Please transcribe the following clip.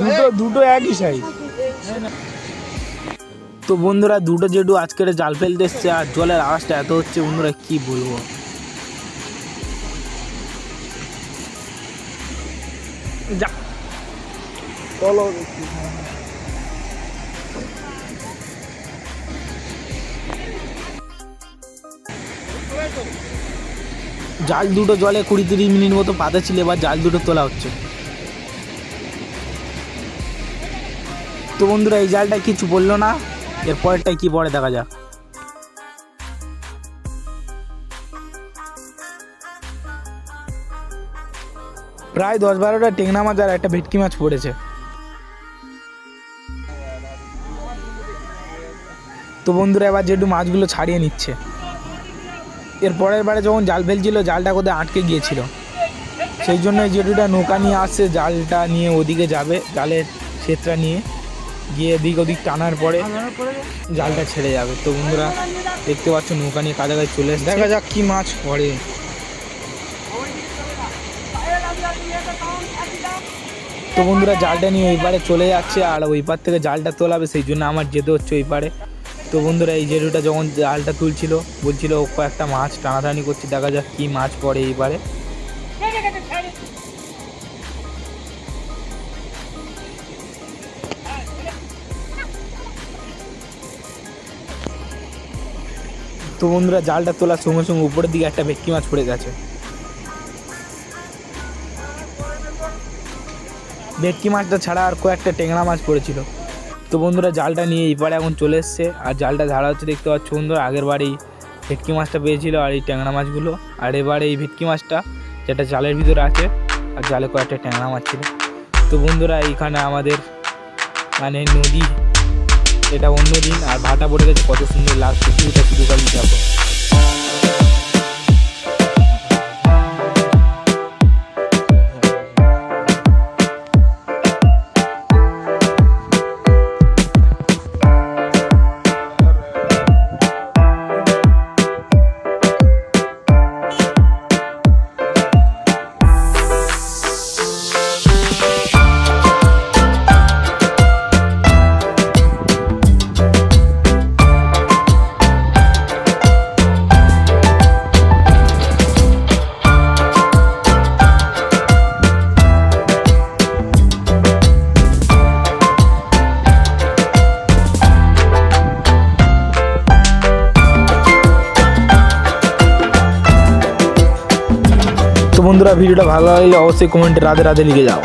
দুটো দুটো একই সাইজ তো বন্ধুরা দুটো জেডু আজকের জাল ফেলতে এসছে আর জলের আওয়াজটা এত হচ্ছে বন্ধুরা কি বলব? যা। চলো। জাল দুটো জলে কুড়ি তিরিশ মিনিট মতো পাতা ছিল এবার জাল দুটো তোলা হচ্ছে। তো বন্ধুরা, এই জালটা কিছু বলল না। এর পরেরটাই কি পরে দেখা যাক। প্রায় দশ বারোটা টেংনা মাছ আর একটা ভেটকি মাছ পড়েছে। তো বন্ধুরা, এবার যেটু মাছগুলো ছাড়িয়ে নিচ্ছে। এর পরের বারে যখন জাল ফেলছিল, জালটা কোথায় আটকে গিয়েছিল। সেই জন্য জেটুটা নৌকা নিয়ে আসছে, জালটা নিয়ে ওদিকে যাবে, জালের ক্ষেত্রা নিয়ে। গিয়ে এদিক ওদিক টানার পরে জালটা ছেড়ে যাবে। তো বন্ধুরা দেখতে পাচ্ছ নৌকা নিয়ে কাছাকাছি চলে এসে দেখা যাক কি মাছ পড়ে। তো বন্ধুরা জালটা নিয়ে ওই পারে চলে যাচ্ছে আর ওই পার থেকে জালটা তোলাবে সেই জন্য আমার যেতে হচ্ছে ওই পারে। তো বন্ধুরা এই জেরুটা যখন জালটা তুলছিল বলছিল কয়েকটা মাছ টানাটানি করছে দেখা যাক কি মাছ পড়ে এই তো বন্ধুরা, জালটা তোলার সঙ্গে সঙ্গে উপরের দিকে একটা ভেটকি মাছ পড়ে গেছে। ভেটকি মাছটা ছাড়া আর কয়েকটা টেংরা মাছ পড়েছিল। তো বন্ধুরা, জালটা নিয়ে এই পারে এখন চলে এসছে। আর জালটা ঝাড়া হচ্ছে, দেখতে পাচ্ছ বন্ধুরা, আগের বারেই ভেটকি মাছটা পেয়েছিল আর এই ট্যাংরা মাছগুলো। আর এবারে এই ভেটকি মাছটা, যেটা জালের ভিতরে আছে, আর জালে কয়েকটা ট্যাংরা মাছ ছিল। তো বন্ধুরা, এইখানে আমাদের মানে নদী এটা অন্য দিন আর ভাটা পড়ে গেছে কত সুন্দর লাগছে এটা শুধু করে যাব বন্ধুরা ভিডিওটা ভালো লাগলে অবশ্যই কমেন্টে রাধে রাধে লিখে যাও।